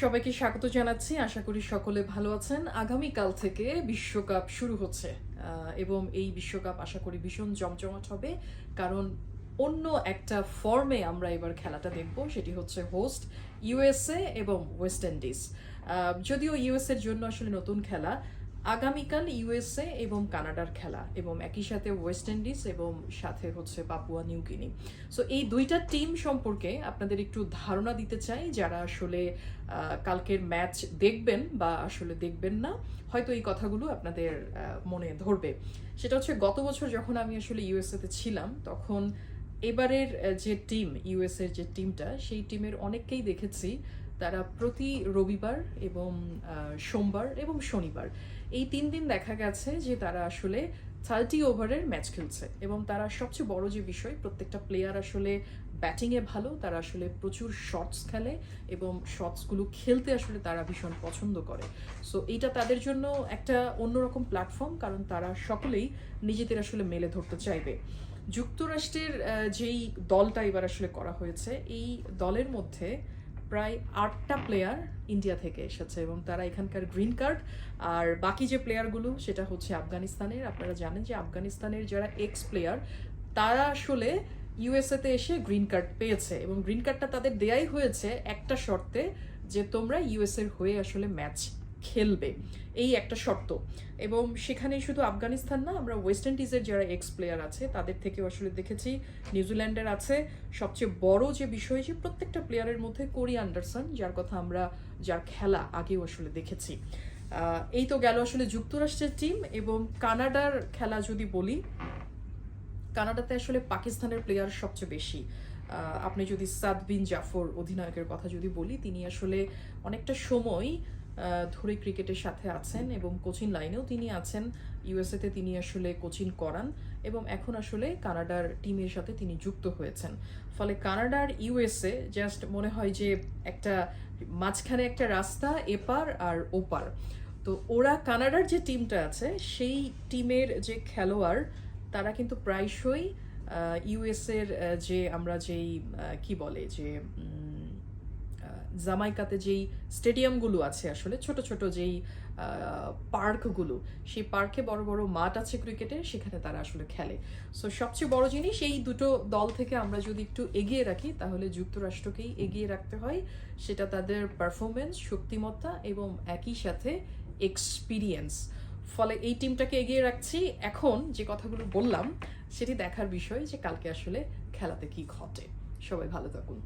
সবাইকে স্বাগত জানাচ্ছি। আশা করি সকলে ভালো আছেন। আগামীকাল থেকে বিশ্বকাপ শুরু হচ্ছে এবং এই বিশ্বকাপ আশা করি ভীষণ জমজমাট হবে, কারণ অন্য একটা ফর্মে আমরা এবার খেলাটা দেখব, সেটি হচ্ছে হোস্ট ইউএসএ এবং ওয়েস্ট ইন্ডিজ যদিও ইউএসএর জন্য আসলে নতুন খেলা আগামীকাল ইউএসএ এবং কানাডার খেলা এবং একই সাথে ওয়েস্ট ইন্ডিজ এবং সাথে হচ্ছে পাপুয়া নিউ গিনি। সো এই দুইটা টিম সম্পর্কে আপনাদের একটু ধারণা দিতে চাই, যারা আসলে কালকের ম্যাচ দেখবেন বা আসলে দেখবেন না, হয়তো এই কথাগুলো আপনাদের মনে ধরবে। সেটা হচ্ছে গত বছর যখন আমি আসলে ইউএসএতে ছিলাম, তখন এবারের যে টিম ইউএসএর যে টিমটা সেই টিমের অনেককেই দেখেছি তারা প্রতি রবিবার এবং সোমবার এবং শনিবার এই তিন দিন দেখা গেছে যে তারা আসলে থার্টি ওভারের ম্যাচ খেলছে এবং তারা সবচেয়ে বড় যে বিষয়, প্রত্যেকটা প্লেয়ার আসলে ব্যাটিংয়ে ভালো, তারা আসলে প্রচুর শটস খেলে এবং শটসগুলো খেলতে আসলে তারা ভীষণ পছন্দ করে। সো এইটা তাদের জন্য একটা অন্যরকম প্ল্যাটফর্ম কারণ তারা সকলেই নিজেদের আসলে মেলে ধরতে চাইবে। যুক্তরাষ্ট্রের যেই দলটা এবার আসলে করা হয়েছে, এই দলের মধ্যে প্রায় আটটা প্লেয়ার ইন্ডিয়া থেকে এসেছে এবং তারা এখানকার গ্রিন কার্ড আর বাকি যে প্লেয়ারগুলো সেটা হচ্ছে আফগানিস্তানের। আপনারা জানেন যে আফগানিস্তানের যারা এক্স প্লেয়ার তারা আসলে ইউএসএতে এসে গ্রিন কার্ড পেয়েছে এবং গ্রিন কার্ডটা তাদের দেয়াই হয়েছে একটা শর্তে যে তোমরা ইউএসএর হয়ে আসলে ম্যাচ খেলবে, এই একটা শর্ত। এবং সেখানে শুধু আফগানিস্তান না, আমরা ওয়েস্ট ইন্ডিজের যারা এক্স প্লেয়ার আছে, তাদের থেকেও আসলে দেখেছি, নিউজিল্যান্ডের আছে। সবচেয়ে বড় যে বিষয় যে প্রত্যেকটা প্লেয়ারের মধ্যে কোরি আন্ডারসন যার কথা আমরা যার খেলা আগেও আসলে দেখেছি। এই তো গেল আসলে যুক্তরাষ্ট্রের টিম এবং কানাডার খেলা যদি বলি, কানাডাতে আসলে পাকিস্তানের প্লেয়ার সবচেয়ে বেশি। আপনি যদি সাদ বিন জাফর অধিনায়কের কথা যদি বলি, তিনি আসলে অনেকটা সময় ধরে ক্রিকেটের সাথে আছেন এবং কোচিং লাইনেও তিনি আছেন। ইউএসএতে তিনি আসলে কোচিং করান এবং এখন আসলে কানাডার টিমের সাথে তিনি যুক্ত হয়েছেন। ফলে কানাডার ইউএসএ জাস্ট মনে হয় যে একটা মাঝখানে একটা রাস্তা এপার আর ওপার। তো ওরা কানাডার যে টিমটা আছে সেই টিমের যে খেলোয়াড় তারা কিন্তু প্রায়শই ইউএস এর আহ, যে আমরা যেই কি বলে যে জামাইকাতে যেই স্টেডিয়ামগুলো আছে আসলে, ছোট ছোট যেই পার্কগুলো, সেই পার্কে বড় বড় মাঠ আছে ক্রিকেটের সেখানে তারা আসলে খেলে। সো সবচেয়ে বড় জিনিস, এই দুটো দল থেকে আমরা যদি একটু এগিয়ে রাখি, তাহলে যুক্তরাষ্ট্রকেই এগিয়ে রাখতে হয়। সেটা তাদের পারফরমেন্স শক্তিমত্তা এবং একই সাথে এক্সপিরিয়েন্স ফলে এই টিমটাকে এগিয়ে রাখছি। এখন যে কথাগুলো বললাম, সেটি দেখার বিষয় যে কালকে আসলে খেলাতে কি ঘটে। সবাই ভালো থাকুন।